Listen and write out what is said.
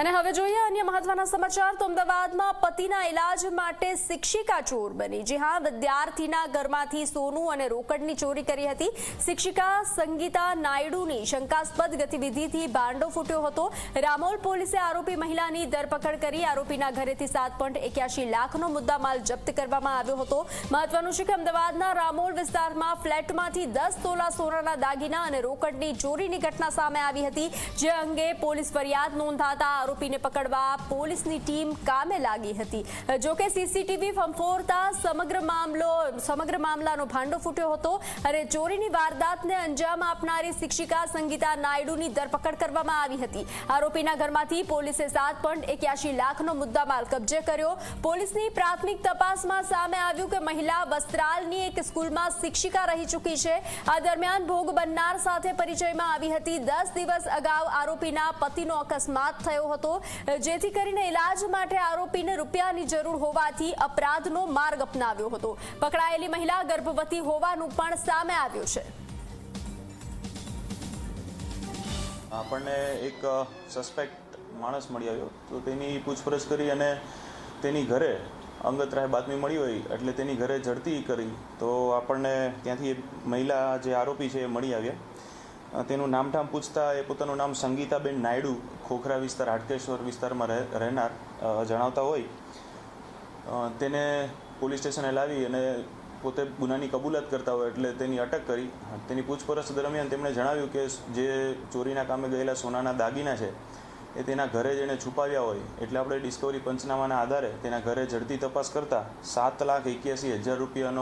અને હવે જોઈએ અન્ય મહત્વના સમાચાર. તો અમદાવાદમાં પતિના ઇલાજ માટે શિક્ષિકા ચોર બની. જી હા, વિદ્યાર્થીના ઘરમાંથી સોનું અને રોકડની ચોરી કરી હતી. શિક્ષિકા સંગીતા નાયડુની શંકાસ્પદ ગતિવિધિથી ભાંડો ફૂટ્યો હતો. રામોલ પોલીસે આરોપી મહિલાની ધરપકડ કરી. આરોપીના ઘરેથી સાત લાખનો મુદ્દામાલ જપ્ત કરવામાં આવ્યો હતો. મહત્વનું છે કે અમદાવાદના રામોલ વિસ્તારમાં ફ્લેટમાંથી દસ તોલા સોનાના દાગીના અને રોકડની ચોરીની ઘટના સામે આવી હતી. જે અંગે પોલીસ ફરિયાદ નોંધાતા આરોપીને પકડવા પોલીસની ટીમ કામે લાગી હતી. જોકે સીસીટીવી ફંફોરતા સમગ્ર મામલો, સમગ્ર મામલાનો ભાંડો ફૂટ્યો હતો અને ચોરીની વારદાતને અંજામ આપનારી શિક્ષિકા સંગીતા નાયડુની ધરપકડ કરવામાં આવી હતી. આરોપીના ઘરમાંથી પોલીસે સાત પોઈન્ટ એક્યાસી લાખનો મુદ્દામાલ કબજે કર્યો. પોલીસની પ્રાથમિક તપાસમાં સામે આવ્યું કે મહિલા વસ્ત્રાલની એક સ્કૂલમાં શિક્ષિકા રહી ચૂકી છે. આ દરમિયાન ભોગ બનનાર સાથે પરિચયમાં આવી હતી. દસ દિવસ અગાઉ આરોપીના પતિનો અકસ્માત થયો હતો. જેથી કરીને ઇલાજ માટે આરોપીને રૂપિયાની જરૂર હોવાથી અપરાધનો માર્ગ અપનાવ્યો હતો. પકડાયેલી મહિલા ગર્ભવતી હોવાનું પણ સામે આવ્યું છે. આપણને એક સસ્પેક્ટ માણસ મળી આવ્યો. તો તેની પૂછપરછ કરી અને તેની ઘરે અંગત રાહે બાતમી મળી હોય એટલે તેની ઘરે ઝડપી કરી. તો આપણને ત્યાંથી મહિલા જે આરોપી છે એ મળી આવ્યા. તેનું નામઠામ પૂછતા એ પોતાનું નામ સંગીતાબેન નાયડુ ખોખરા વિસ્તાર, હાટકેશ્વર વિસ્તારમાં રહે- રહેનાર જણાવતા હોય. તેને પોલીસ સ્ટેશને લાવી અને પોતે ગુનાની કબૂલાત કરતા હોય એટલે તેની અટક કરી. તેની પૂછપરછ દરમિયાન તેમણે જણાવ્યું કે જે ચોરીના કામે ગયેલા સોનાના દાગીના છે, એ તેના ઘરે જેણે છુપાવ્યા હોય. એટલે આપણે ડિસ્કવરી પંચનામાના આધારે તેના ઘરે ઝડપી તપાસ કરતાં સાત લાખ એક્યાસી હજાર રૂપિયાનો